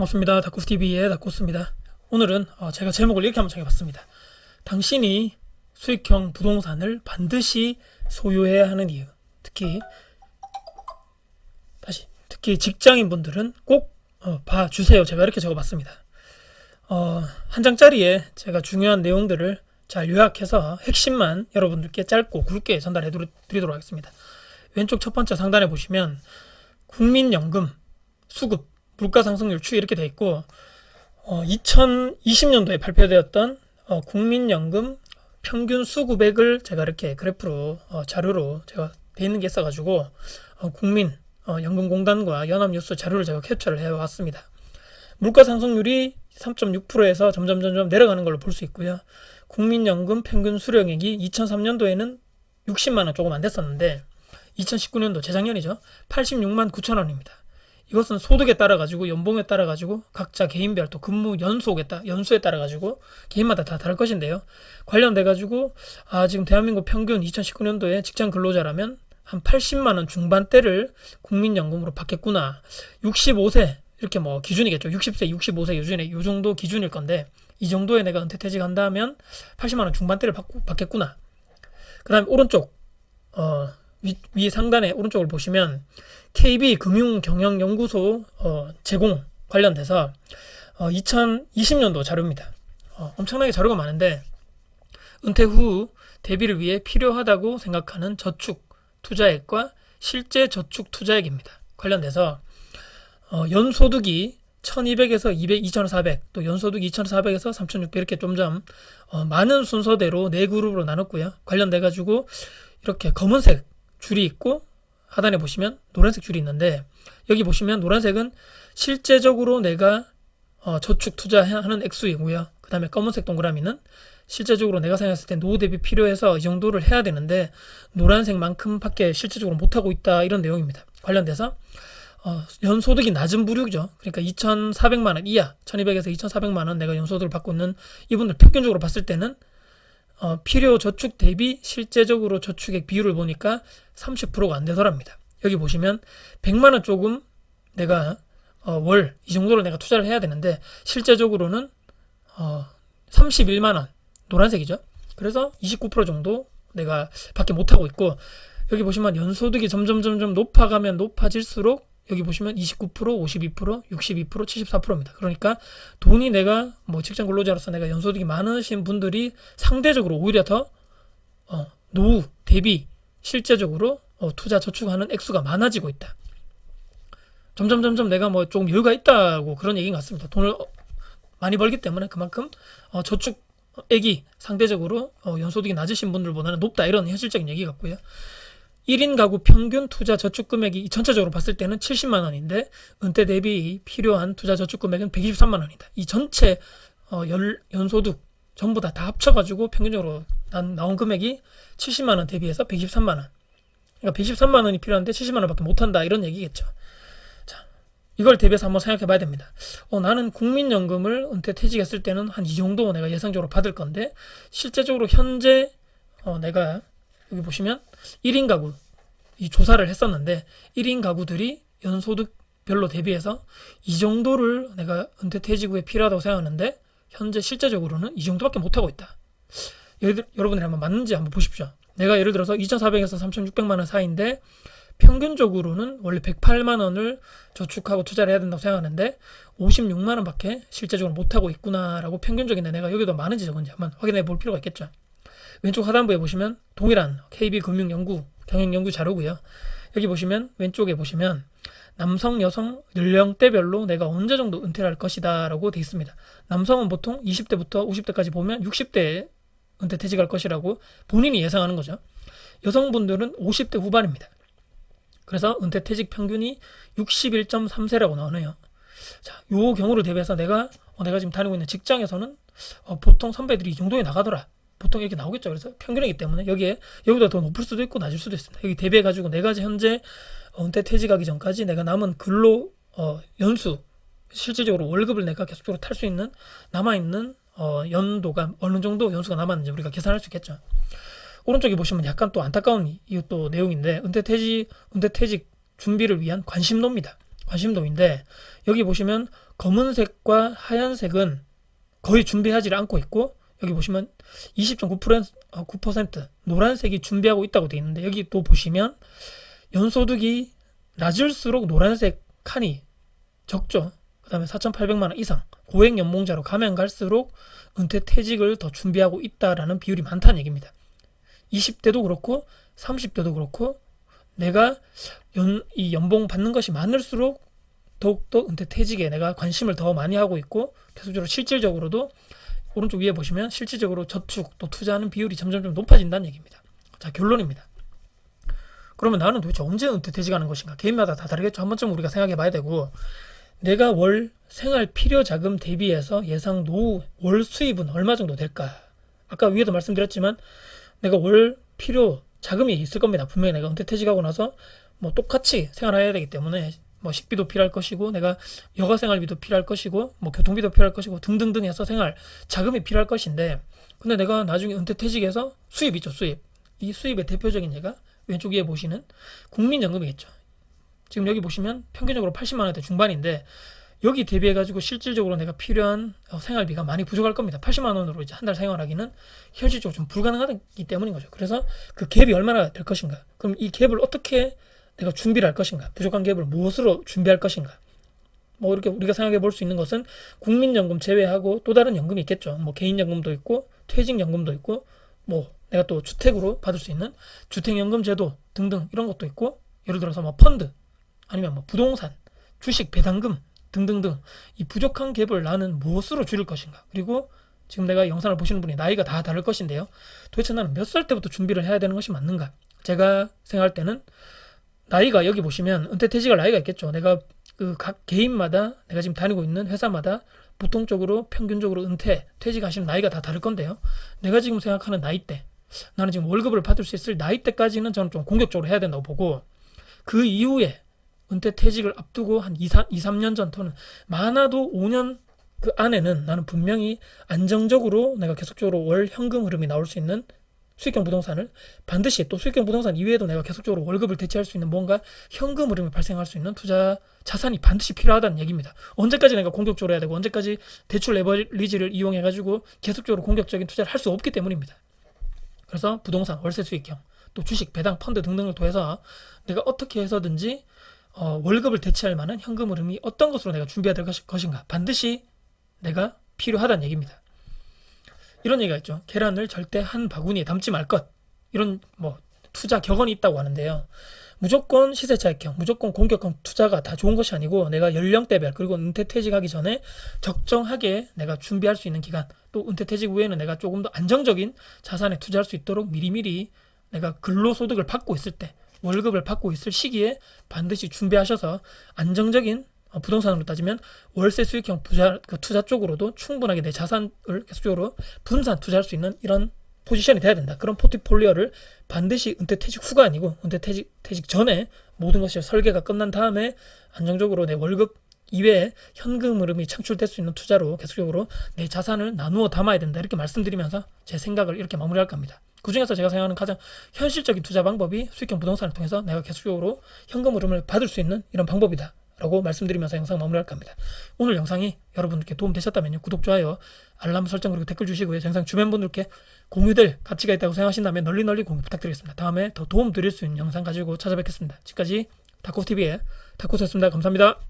반갑습니다. 다코스TV의 다코스입니다. 오늘은 어, 제가 제목을 이렇게 한번 정해봤습니다. 당신이 수익형 부동산을 반드시 소유해야 하는 이유. 특히, 다시, 특히 직장인분들은 꼭 어, 봐주세요. 제가 이렇게 적어봤습니다. 어, 한 장짜리에 제가 중요한 내용들을 잘 요약해서 핵심만 여러분들께 짧고 굵게 전달해 드리도록 하겠습니다. 왼쪽 첫 번째 상단에 보시면 국민연금, 수급, 물가 상승률 추이 이렇게 돼 있고 어, 2020년도에 발표되었던 어, 국민연금 평균 수급액을 제가 이렇게 그래프로 어, 자료로 제가 돼 있는 게 있어가지고 어, 국민 어, 연금공단과 연합뉴스 자료를 제가 캡처를 해왔습니다. 물가 상승률이 3.6%에서 점점 점점 내려가는 걸로 볼 수 있고요. 국민연금 평균 수령액이 2003년도에는 60만 원 조금 안 됐었는데 2019년도 재작년이죠. 86만 9천 원입니다. 이것은 소득에 따라 가지고 연봉에 따라 가지고 각자 개인별 또 근무 연속에 따 연수에 따라 가지고 개인마다 다 다를 것인데요. 관련돼 가지고 아 지금 대한민국 평균 2019년도에 직장 근로자라면 한 80만 원 중반대를 국민연금으로 받겠구나. 65세 이렇게 뭐 기준이겠죠. 60세, 65세 요즘에 요 정도 기준일 건데 이 정도에 내가 은퇴 퇴직한다 하면 80만 원 중반대를 받고, 받겠구나. 그다음에 오른쪽 어 위, 위 상단에 오른쪽을 보시면 KB 금융경영연구소 어, 제공 관련돼서 어, 2020년도 자료입니다. 어, 엄청나게 자료가 많은데 은퇴 후 대비를 위해 필요하다고 생각하는 저축 투자액과 실제 저축 투자액입니다. 관련돼서 어, 연소득이 1200에서 200, 2400, 또 연소득 2400에서 3600 이렇게 좀좀 어, 많은 순서대로 네 그룹으로 나눴고요. 관련돼 가지고 이렇게 검은색 줄이 있고 하단에 보시면 노란색 줄이 있는데 여기 보시면 노란색은 실제적으로 내가 어, 저축 투자하는 액수이고요. 그 다음에 검은색 동그라미는 실제적으로 내가 생각했을 때 노후 대비 필요해서 이 정도를 해야 되는데 노란색만큼밖에 실제적으로 못하고 있다 이런 내용입니다. 관련돼서 어, 연소득이 낮은 부류죠. 그러니까 2,400만 원 이하, 1,200에서 2,400만 원 내가 연소득을 받고 있는 이분들 평균적으로 봤을 때는 어, 필요 저축 대비 실제적으로 저축액 비율을 보니까 30%가 안 되더랍니다. 여기 보시면 100만 원 조금 내가 어, 월 이 정도를 내가 투자를 해야 되는데 실제적으로는 어, 31만 원 노란색이죠. 그래서 29% 정도 내가 밖에 못 하고 있고 여기 보시면 연소득이 점점 점점 높아가면 높아질수록 여기 보시면 29%, 52%, 62%, 74%입니다. 그러니까 돈이 내가 뭐 직장 근로자로서 내가 연소득이 많으신 분들이 상대적으로 오히려 더 어, 노후 대비 실제적으로 어, 투자 저축하는 액수가 많아지고 있다. 점점 점점 내가 뭐 조금 여유가 있다고 그런 얘기인 것 같습니다. 돈을 어, 많이 벌기 때문에 그만큼 어, 저축액이 상대적으로 어, 연소득이 낮으신 분들보다는 높다 이런 현실적인 얘기 같고요. 1인 가구 평균 투자 저축 금액이 전체적으로 봤을 때는 70만 원인데 은퇴 대비 필요한 투자 저축 금액은 123만 원이다. 이 전체 어, 연, 연소득 전부 다 다 합쳐가지고 평균적으로 난, 나온 금액이 70만 원 대비해서 123만 원. 그러니까 123만 원이 필요한데 70만 원밖에 못한다 이런 얘기겠죠. 자, 이걸 대비해서 한번 생각해봐야 됩니다. 어, 나는 국민연금을 은퇴 퇴직했을 때는 한 이 정도 내가 예상적으로 받을 건데 실제적으로 현재 어, 내가 여기 보시면 1인 가구 이 조사를 했었는데 1인 가구들이 연소득별로 대비해서 이 정도를 내가 은퇴 퇴직 후에 필요하다고 생각하는데 현재 실제적으로는 이 정도밖에 못 하고 있다. 여러분들이 한번 맞는지 한번 보십시오. 내가 예를 들어서 2,400에서 3,600만 원 사이인데 평균적으로는 원래 108만 원을 저축하고 투자를 해야 된다고 생각하는데 56만 원밖에 실제적으로 못 하고 있구나라고 평균적인데 내가 여기도 많은지 적은지 한번 확인해 볼 필요가 있겠죠. 왼쪽 하단부에 보시면 동일한 KB 금융연구 경영연구 자료고요. 여기 보시면 왼쪽에 보시면 남성, 여성 연령대별로 내가 언제 정도 은퇴를 할 것이다 라고 되어 있습니다. 남성은 보통 20대부터 50대까지 보면 60대에 은퇴 퇴직할 것이라고 본인이 예상하는 거죠. 여성분들은 50대 후반입니다. 그래서 은퇴 퇴직 평균이 61.3세라고 나오네요. 자, 요 경우를 대비해서 내가 어, 내가 지금 다니고 있는 직장에서는 어, 보통 선배들이 이 정도에 나가더라. 보통 이렇게 나오겠죠. 그래서 평균이기 때문에 여기에 여기보다 더 높을 수도 있고 낮을 수도 있습니다. 여기 대비해 가지고 내가 현재 은퇴 퇴직하기 전까지 내가 남은 근로 어, 연수 실질적으로 월급을 내가 계속적으로 탈 수 있는 남아 있는 어, 연도가 어느 정도 연수가 남았는지 우리가 계산할 수 있겠죠. 오른쪽에 보시면 약간 또 안타까운 이또 내용인데 은퇴 퇴직 은퇴 퇴직 준비를 위한 관심도입니다. 관심도인데 여기 보시면 검은색과 하얀색은 거의 준비하지 않고 있고 여기 보시면 20.9% 어, 9% 노란색이 준비하고 있다고 되어 있는데 여기 또 보시면 연소득이 낮을수록 노란색 칸이 적죠. 그 다음에 4,800만 원 이상 고액 연봉자로 가면 갈수록 은퇴 퇴직을 더 준비하고 있다라는 비율이 많다는 얘기입니다. 20대도 그렇고 30대도 그렇고 내가 연, 이 연봉 받는 것이 많을수록 더욱더 은퇴 퇴직에 내가 관심을 더 많이 하고 있고 계속적으로 실질적으로도 오른쪽 위에 보시면 실질적으로 저축 또 투자하는 비율이 점점 좀 높아진다는 얘기입니다. 자 결론입니다. 그러면 나는 도대체 언제 은퇴 퇴직하는 것인가? 개인마다 다 다르겠죠. 한 번쯤 우리가 생각해 봐야 되고 내가 월 생활 필요 자금 대비해서 예상 노후 월 수입은 얼마 정도 될까? 아까 위에도 말씀드렸지만 내가 월 필요 자금이 있을 겁니다. 분명히 내가 은퇴 퇴직하고 나서 뭐 똑같이 생활해야 되기 때문에 뭐 식비도 필요할 것이고 내가 여가 생활비도 필요할 것이고 뭐 교통비도 필요할 것이고 등등등 해서 생활 자금이 필요할 것인데 근데 내가 나중에 은퇴 퇴직해서 수입 있죠 수입 이 수입의 대표적인 예가 왼쪽 위에 보시는 국민연금이겠죠 지금 여기 보시면 평균적으로 80만 원대 중반인데 여기 대비해 가지고 실질적으로 내가 필요한 어, 생활비가 많이 부족할 겁니다. 80만 원으로 이제 한 달 생활하기는 현실적으로 좀 불가능하기 때문인 거죠. 그래서 그 갭이 얼마나 될 것인가? 그럼 이 갭을 어떻게 내가 준비를 할 것인가? 부족한 갭을 무엇으로 준비할 것인가? 뭐 이렇게 우리가 생각해 볼 수 있는 것은 국민연금 제외하고 또 다른 연금이 있겠죠. 뭐 개인연금도 있고 퇴직연금도 있고 뭐 내가 또 주택으로 받을 수 있는 주택연금 제도 등등 이런 것도 있고 예를 들어서 뭐 펀드 아니면 뭐 부동산, 주식, 배당금 등등등 이 부족한 갭을 나는 무엇으로 줄일 것인가? 그리고 지금 내가 영상을 보시는 분이 나이가 다 다를 것인데요. 도대체 나는 몇 살 때부터 준비를 해야 되는 것이 맞는가? 제가 생각할 때는 나이가 여기 보시면 은퇴 퇴직할 나이가 있겠죠. 내가 그 각 개인마다 내가 지금 다니고 있는 회사마다 보통적으로 평균적으로 은퇴 퇴직하시는 나이가 다 다를 건데요. 내가 지금 생각하는 나이대 나는 지금 월급을 받을 수 있을 나이대까지는 저는 좀 공격적으로 해야 된다고 보고 그 이후에 은퇴 퇴직을 앞두고 한 2, 3, 2, 3년 전 또는 많아도 5년 그 안에는 나는 분명히 안정적으로 내가 계속적으로 월 현금 흐름이 나올 수 있는 수익형 부동산을 반드시 또 수익형 부동산 이외에도 내가 계속적으로 월급을 대체할 수 있는 뭔가 현금 흐름이 발생할 수 있는 투자 자산이 반드시 필요하다는 얘기입니다. 언제까지 내가 공격적으로 해야 되고 언제까지 대출 레버리지를 이용해 가지고 계속적으로 공격적인 투자를 할 수 없기 때문입니다. 그래서 부동산, 월세 수익형, 또 주식, 배당, 펀드 등등을 통해서 내가 어떻게 해서든지 어, 월급을 대체할 만한 현금 흐름이 어떤 것으로 내가 준비해야 될 것인가 반드시 내가 필요하다는 얘기입니다. 이런 얘기가 있죠. 계란을 절대 한 바구니에 담지 말 것. 이런 뭐 투자 격언이 있다고 하는데요. 무조건 시세 차익형, 무조건 공격형 투자가 다 좋은 것이 아니고 내가 연령대별 그리고 은퇴 퇴직하기 전에 적정하게 내가 준비할 수 있는 기간 또 은퇴 퇴직 후에는 내가 조금 더 안정적인 자산에 투자할 수 있도록 미리미리 내가 근로소득을 받고 있을 때 월급을 받고 있을 시기에 반드시 준비하셔서 안정적인 어, 부동산으로 따지면 월세 수익형 투자, 그 투자 쪽으로도 충분하게 내 자산을 계속적으로 분산 투자할 수 있는 이런 포지션이 돼야 된다. 그런 포트폴리오를 반드시 은퇴 퇴직 후가 아니고 은퇴 퇴직, 퇴직 전에 모든 것이 설계가 끝난 다음에 안정적으로 내 월급 이외에 현금 흐름이 창출될 수 있는 투자로 계속적으로 내 자산을 나누어 담아야 된다. 이렇게 말씀드리면서 제 생각을 이렇게 마무리할 겁니다. 그 중에서 제가 생각하는 가장 현실적인 투자 방법이 수익형 부동산을 통해서 내가 계속적으로 현금 흐름을 받을 수 있는 이런 방법이다. 라고 말씀드리면서 영상 마무리할 겁니다. 오늘 영상이 여러분들께 도움 되셨다면요. 구독, 좋아요, 알람 설정 그리고 댓글 주시고요. 영상 주변 분들께 공유될 가치가 있다고 생각하신다면 널리 널리 공유 부탁드리겠습니다. 다음에 더 도움 드릴 수 있는 영상 가지고 찾아뵙겠습니다. 지금까지 다코TV의 다코스였습니다. 감사합니다.